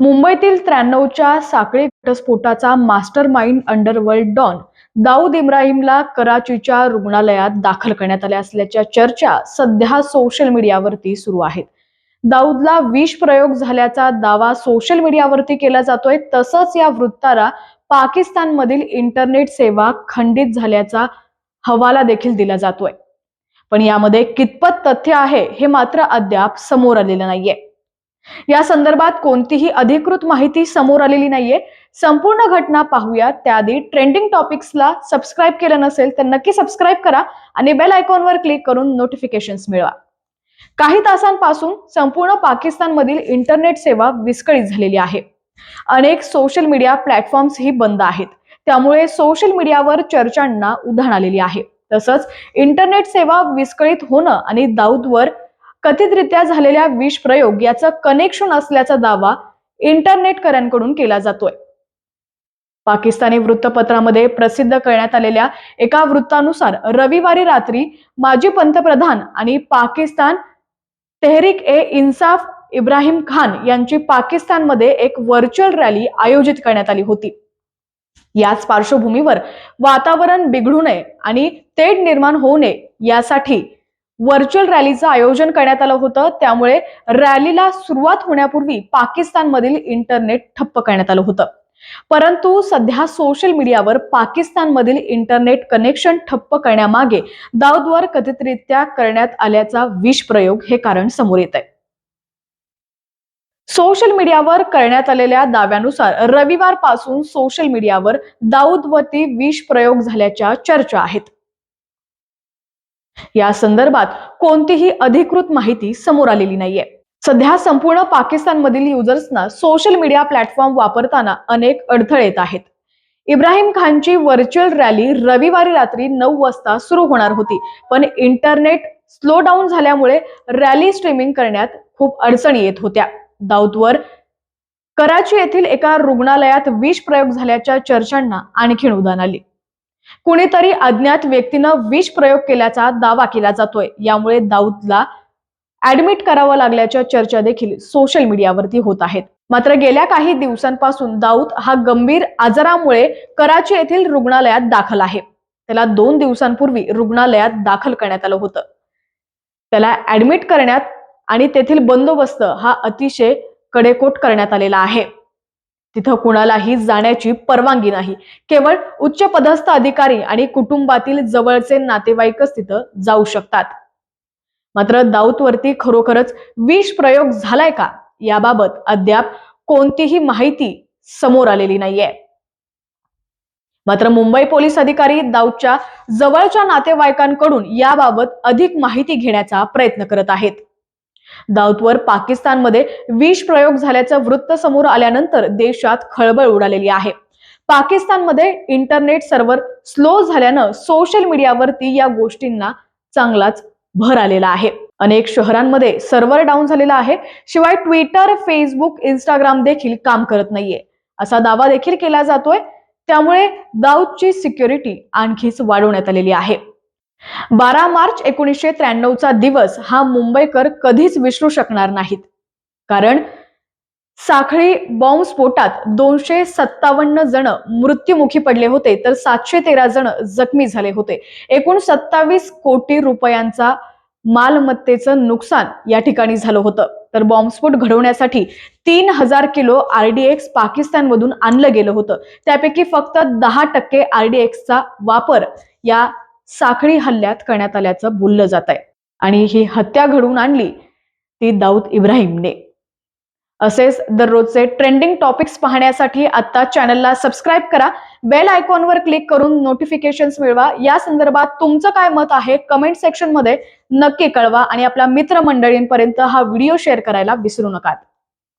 मुंबईतील त्र्याण्णवच्या साखळी घटस्फोटाचा mastermind underworld don Dawood इब्राहिमला कराचीच्या रुग्णालयात दाखल करण्यात आल्या असल्याच्या चर्चा सध्या सोशल मीडियावरती सुरू आहेत. दाऊदला विष प्रयोग झाल्याचा दावा सोशल मीडियावरती केला जातोय. तसंच या वृत्ताला पाकिस्तानमधील इंटरनेट सेवा खंडित झाल्याचा हवाला देखील दिला जातोय. पण यामध्ये कितपत तथ्य आहे हे मात्र अद्याप समोर आलेलं नाहीये. या संदर्भात कोणतीही अधिकृत माहिती समोर आलेली नाहीये. संपूर्ण घटना पाहूया त्याआधी ट्रेंडिंग टॉपिक्सला सबस्क्राईब केलं नसेल तर नक्की सबस्क्राईब करा आणि बेल आयकॉनवर क्लिक करून नोटिफिकेशन्स मिळवा. काही तासांपासून संपूर्ण पाकिस्तानमधील इंटरनेट सेवा विस्कळीत झालेली आहे. अनेक सोशल मीडिया प्लॅटफॉर्म्स ही बंद आहेत. त्यामुळे सोशल मीडियावर चर्चांना उधाण आलेली आहे. तसंच इंटरनेट सेवा विस्कळीत होणं आणि दाऊदवर कथितरित्या झालेल्या विष प्रयोग याचं कनेक्शन असल्याचा दावा इंटरनेटकरांकडून केला जातोय. पाकिस्तानी वृत्तपत्रामध्ये प्रसिद्ध करण्यात आलेल्या एका वृत्तानुसार रविवारी रात्री माजी पंतप्रधान आणि पाकिस्तान तेहरीक ए इन्साफ इब्राहिम खान यांची पाकिस्तानमध्ये एक व्हर्च्युअल रॅली आयोजित करण्यात आली होती. याच पार्श्वभूमीवर वातावरण बिघडू नये आणि तेढ निर्माण होऊ नये यासाठी व्हर्च्युअल रॅलीचं आयोजन करण्यात आलं होतं. त्यामुळे रॅलीला सुरुवात होण्यापूर्वी पाकिस्तानमधील इंटरनेट ठप्प करण्यात आलं होतं. परंतु सध्या सोशल मीडियावर पाकिस्तानमधील इंटरनेट कनेक्शन ठप्प करण्यामागे दाऊदवर कथितरित्या करण्यात आल्याचा विष प्रयोग हे कारण समोर येत आहे सोशल मीडियावर करण्यात आलेल्या दाव्यानुसार रविवारपासून सोशल मीडियावर दाऊदवरती विष प्रयोग झाल्याच्या चर्चा आहेत. या संदर्भात कोणतीही अधिकृत माहिती समोर आलेली नाहीये. सध्या संपूर्ण पाकिस्तानमधील युजर्सना सोशल मीडिया प्लॅटफॉर्म वापरताना अनेक अडथळे येत आहेत. इब्राहिम खानची व्हर्च्युअल रॅली रविवारी रात्री नऊ वाजता सुरू होणार होती पण इंटरनेट स्लो डाऊन झाल्यामुळे रॅली स्ट्रीमिंग करण्यात खूप अडचणी येत होत्या. दाऊदवर कराची येथील एका रुग्णालयात विष प्रयोग झाल्याच्या चर्चांना आणखीन उदाहरण आली. कुणीतरी अज्ञात व्यक्तीनं विष प्रयोग केल्याचा दावा केला जातोय. यामुळे दाऊदला ऍडमिट करावं लागल्याच्या चर्चा देखील सोशल मीडियावरती होत आहेत. मात्र गेल्या काही दिवसांपासून दाऊद हा गंभीर आजारामुळे कराची येथील रुग्णालयात दाखल आहे. त्याला दोन दिवसांपूर्वी रुग्णालयात दाखल करण्यात आलं होतं. त्याला ऍडमिट करण्यात आणि तेथील बंदोबस्त हा अतिशय कडेकोट करण्यात आलेला आहे. तिथं कुणालाही जाण्याची परवानगी नाही. केवळ उच्च पदस्थ अधिकारी आणि कुटुंबातील जवळचे नातेवाईकच तिथं जाऊ शकतात. मात्र दाऊदवरती खरोखरच विष प्रयोग झालाय का? याबाबत अद्याप कोणतीही माहिती समोर आलेली नाहीये. मात्र मुंबई पोलीस अधिकारी दाऊदच्या जवळच्या नातेवाईकांकडून याबाबत अधिक माहिती घेण्याचा प्रयत्न करत आहेत. दाऊदवर पाकिस्तानमध्ये विष प्रयोग झाल्याचं वृत्त समोर आल्यानंतर देशात खळबळ उडालेली आहे. पाकिस्तानमध्ये इंटरनेट सर्व्हर स्लो झाल्यानं सोशल मीडियावरती या गोष्टींना चांगलाच भर आलेला आहे. अनेक शहरांमध्ये सर्व्हर डाऊन झालेला आहे शिवाय ट्विटर फेसबुक इंस्टाग्राम देखील काम करत नाहीये. असा दावा देखील केला जातोय. त्यामुळे दाऊदची सिक्युरिटी आणखीच वाढवण्यात आलेली आहे. बारा मार्च एकोणीसशे त्र्याण्णवचा दिवस हा मुंबईकर कधीच विसरू शकणार नाहीत. कारण साखळी बॉम्ब स्फोटात दोनशे सत्तावन्न जण मृत्युमुखी पडले होते तर सातशे तेरा जण जखमी झाले होते. एकूण सत्तावीस कोटी रुपयांचा मालमत्तेचं नुकसान या ठिकाणी झालं होतं. तर बॉम्बस्फोट घडवण्यासाठी तीन हजार किलो आरडीएक्स पाकिस्तानमधून आणलं गेलं होतं. त्यापैकी फक्त दहा टक्के आरडीएक्सचा वापर या साखळी हल्ल्यात करण्यात आल्याचं बोललं जात आहे आणि ही हत्या घडवून आणली ती दाऊद इब्राहिमने. असेच दररोजचे ट्रेंडिंग टॉपिक्स पाहण्यासाठी आता चॅनलला सबस्क्राईब करा. बेल आयकॉनवर क्लिक करून नोटिफिकेशन्स मिळवा. या संदर्भात तुमचं काय मत आहे कमेंट सेक्शनमध्ये नक्की कळवा आणि आपल्या मित्रमंडळींपर्यंत हा व्हिडिओ शेअर करायला विसरू नका